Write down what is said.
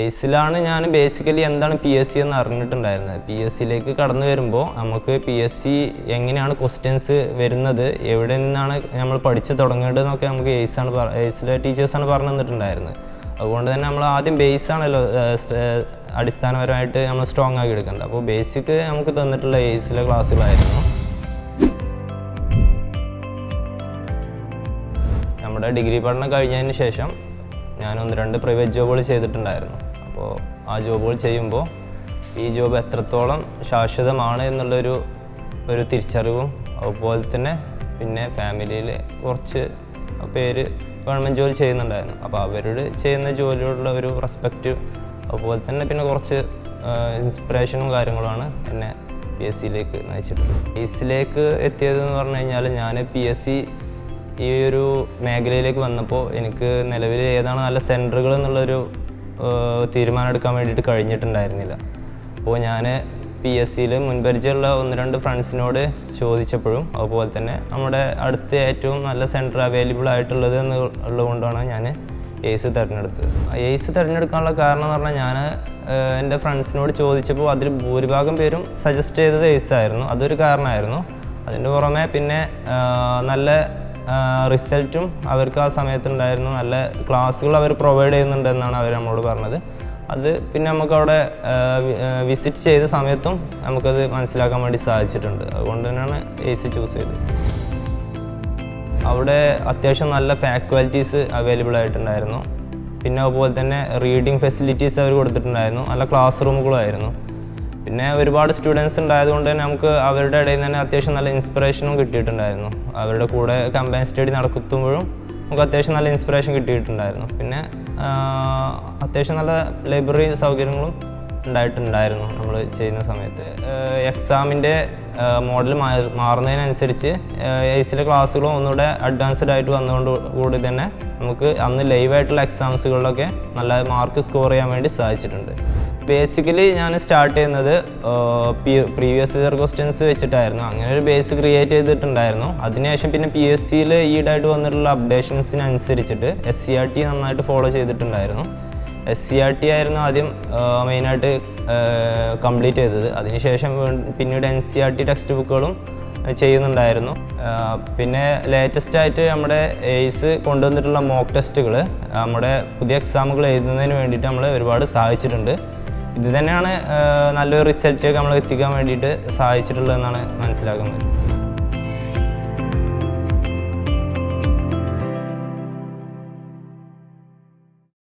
എയ്സിലാണ് ഞാൻ ബേസിക്കലി എന്താണ് P S C എന്ന് അറിഞ്ഞിട്ടുണ്ടായിരുന്നത്. പി എസ് സിയിലേക്ക് കടന്നു വരുമ്പോൾ നമുക്ക് പി എസ് സി എങ്ങനെയാണ് ക്വസ്റ്റ്യൻസ് വരുന്നത് എവിടെ നിന്നാണ് നമ്മൾ പഠിച്ച് തുടങ്ങേണ്ടതെന്നൊക്കെ നമുക്ക് എയ്സാണ് എയ്സിലെ ടീച്ചേഴ്സാണ് പറഞ്ഞു തന്നിട്ടുണ്ടായിരുന്നത്. അതുകൊണ്ട് തന്നെ നമ്മൾ ആദ്യം ബേസ് ആണല്ലോ അടിസ്ഥാനപരമായിട്ട് നമ്മൾ സ്ട്രോങ് ആക്കി എടുക്കേണ്ടത്. അപ്പോൾ ബേസിക് നമുക്ക് തന്നിട്ടുള്ള എയ്സിലെ ക്ലാസ്സുകളായിരുന്നു നമ്മുടെ ഡിഗ്രി പഠനം കഴിഞ്ഞതിന് ശേഷം ഞാൻ ഒന്ന് രണ്ട് പ്രൈവറ്റ് ജോബുകൾ ചെയ്തിട്ടുണ്ടായിരുന്നു. അപ്പോൾ ആ ജോബുകൾ ചെയ്യുമ്പോൾ ഈ ജോബ് എത്രത്തോളം ശാശ്വതമാണ് എന്നുള്ളൊരു ഒരു തിരിച്ചറിവും അതുപോലെ തന്നെ പിന്നെ ഫാമിലിയിൽ കുറച്ച് പേര് ഗവൺമെന്റ് ജോലി ചെയ്യുന്നുണ്ടായിരുന്നു. അപ്പോൾ അവരോട് ചെയ്യുന്ന ജോലിയോടുള്ള ഒരു റെസ്പെക്റ്റ് അതുപോലെ തന്നെ പിന്നെ കുറച്ച് ഇൻസ്പിറേഷനും കാര്യങ്ങളുമാണ് എന്നെ പി എസ് സിയിലേക്ക് നയിച്ചിട്ടുള്ളത്. പി എസ് സിയിലേക്ക് എത്തിയതെന്ന് പറഞ്ഞു കഴിഞ്ഞാൽ ഞാൻ പി എസ് സി ഈ ഒരു മേഖലയിലേക്ക് വന്നപ്പോൾ എനിക്ക് നിലവിൽ ഏതാണ് നല്ല സെന്ററുകൾ എന്നുള്ളൊരു തീരുമാനം എടുക്കാൻ വേണ്ടിയിട്ട് കഴിഞ്ഞിട്ടുണ്ടായിരുന്നില്ല. അപ്പോൾ ഞാൻ പി എസ് സിയിൽ മുൻപരിചയമുള്ള ഒന്ന് രണ്ട് ഫ്രണ്ട്സിനോട് ചോദിച്ചപ്പോഴും അതുപോലെ തന്നെ നമ്മുടെ അടുത്ത് ഏറ്റവും നല്ല സെന്റർ അവൈലബിൾ ആയിട്ടുള്ളത് എന്ന് ഉള്ളതുകൊണ്ടാണ് ഞാൻ എയ്സ് തിരഞ്ഞെടുത്തത്. എയ്സ് തിരഞ്ഞെടുക്കാനുള്ള കാരണം എന്ന് പറഞ്ഞാൽ ഞാൻ എന്റെ ഫ്രണ്ട്സിനോട് ചോദിച്ചപ്പോൾ അതിൽ ഭൂരിഭാഗം പേരും സജസ്റ്റ് ചെയ്തത് എയ്സ് ആയിരുന്നു. അതൊരു കാരണമായിരുന്നു. അതിന്റെ പുറമെ പിന്നെ നല്ല റിസൾട്ടും അവർക്ക് ആ സമയത്തുണ്ടായിരുന്നു. നല്ല ക്ലാസ്സുകൾ അവർ പ്രൊവൈഡ് ചെയ്യുന്നുണ്ടെന്നാണ് അവർ നമ്മളോട് പറഞ്ഞത്. അത് പിന്നെ നമുക്കവിടെ വിസിറ്റ് ചെയ്ത സമയത്തും നമുക്കത് മനസ്സിലാക്കാൻ വേണ്ടി സാധിച്ചിട്ടുണ്ട്. അതുകൊണ്ട് തന്നെയാണ് എ സി ചൂസ് ചെയ്തത്. അവിടെ അത്യാവശ്യം നല്ല ഫാക്വാലിറ്റീസ് അവൈലബിൾ ആയിട്ടുണ്ടായിരുന്നു. പിന്നെ അതുപോലെ തന്നെ റീഡിങ് ഫെസിലിറ്റീസ് അവർ കൊടുത്തിട്ടുണ്ടായിരുന്നു. നല്ല ക്ലാസ് റൂമുകളായിരുന്നു പിന്നെ ഒരുപാട് സ്റ്റുഡൻസ് ഉണ്ടായതുകൊണ്ട് തന്നെ നമുക്ക് അവരുടെ ഇടയിൽ തന്നെ അത്യാവശ്യം നല്ല ഇൻസ്പിറേഷനും കിട്ടിയിട്ടുണ്ടായിരുന്നു. അവരുടെ കൂടെ കമ്പൈൻ സ്റ്റഡി നടക്കുമ്പോഴും നമുക്ക് അത്യാവശ്യം നല്ല ഇൻസ്പിറേഷൻ കിട്ടിയിട്ടുണ്ടായിരുന്നു. പിന്നെ അത്യാവശ്യം നല്ല ലൈബ്രറി സൗകര്യങ്ങളും ഉണ്ടായിട്ടുണ്ടായിരുന്നു നമ്മൾ ചെയ്യുന്ന സമയത്ത്. എക്സാമിന്റെ മോഡൽ മാറുന്നതിനനുസരിച്ച് എയ്സിലെ ക്ലാസ്സുകളും ഒന്നുകൂടെ അഡ്വാൻസ്ഡ് ആയിട്ട് വന്നുകൊണ്ട് കൂടി തന്നെ നമുക്ക് അന്ന് ലൈവായിട്ടുള്ള എക്സാംസുകളിലൊക്കെ നല്ല മാർക്ക് സ്കോർ ചെയ്യാൻ വേണ്ടി സാധിച്ചിട്ടുണ്ട്. ബേസിക്കലി ഞാൻ സ്റ്റാർട്ട് ചെയ്യുന്നത് പ്രീവിയസ് ഇയർ ക്വസ്റ്റ്യൻസ് വെച്ചിട്ടായിരുന്നു. അങ്ങനെ ഒരു ബേസ് ക്രിയേറ്റ് ചെയ്തിട്ടുണ്ടായിരുന്നു. അതിനുശേഷം പിന്നെ പി എസ് സിയിൽ ഈടായിട്ട് വന്നിട്ടുള്ള അപ്ഡേഷൻസിനനുസരിച്ചിട്ട് എസ് സി ആർ ടി നന്നായിട്ട് ഫോളോ ചെയ്തിട്ടുണ്ടായിരുന്നു. എസ് സി ആർ ടി ആയിരുന്നു ആദ്യം മെയിനായിട്ട് കംപ്ലീറ്റ് ചെയ്തത്. അതിനുശേഷം പിന്നീട് N C R T text ബുക്കുകളും ചെയ്യുന്നുണ്ടായിരുന്നു. പിന്നെ ലേറ്റസ്റ്റ് ആയിട്ട് നമ്മുടെ എയ്സ് കൊണ്ടുവന്നിട്ടുള്ള മോക്ക് ടെസ്റ്റുകൾ നമ്മുടെ പുതിയ എക്സാമുകൾ എഴുതുന്നതിന് വേണ്ടിയിട്ട് നമ്മളെ ഒരുപാട് സഹായിച്ചിട്ടുണ്ട്. ഇത് തന്നെയാണ് നല്ലൊരു റിസൾട്ട് നമ്മൾ എത്തിക്കാൻ വേണ്ടിയിട്ട് സഹായിച്ചിട്ടുള്ളതെന്നാണ് മനസ്സിലാക്കുന്നത്.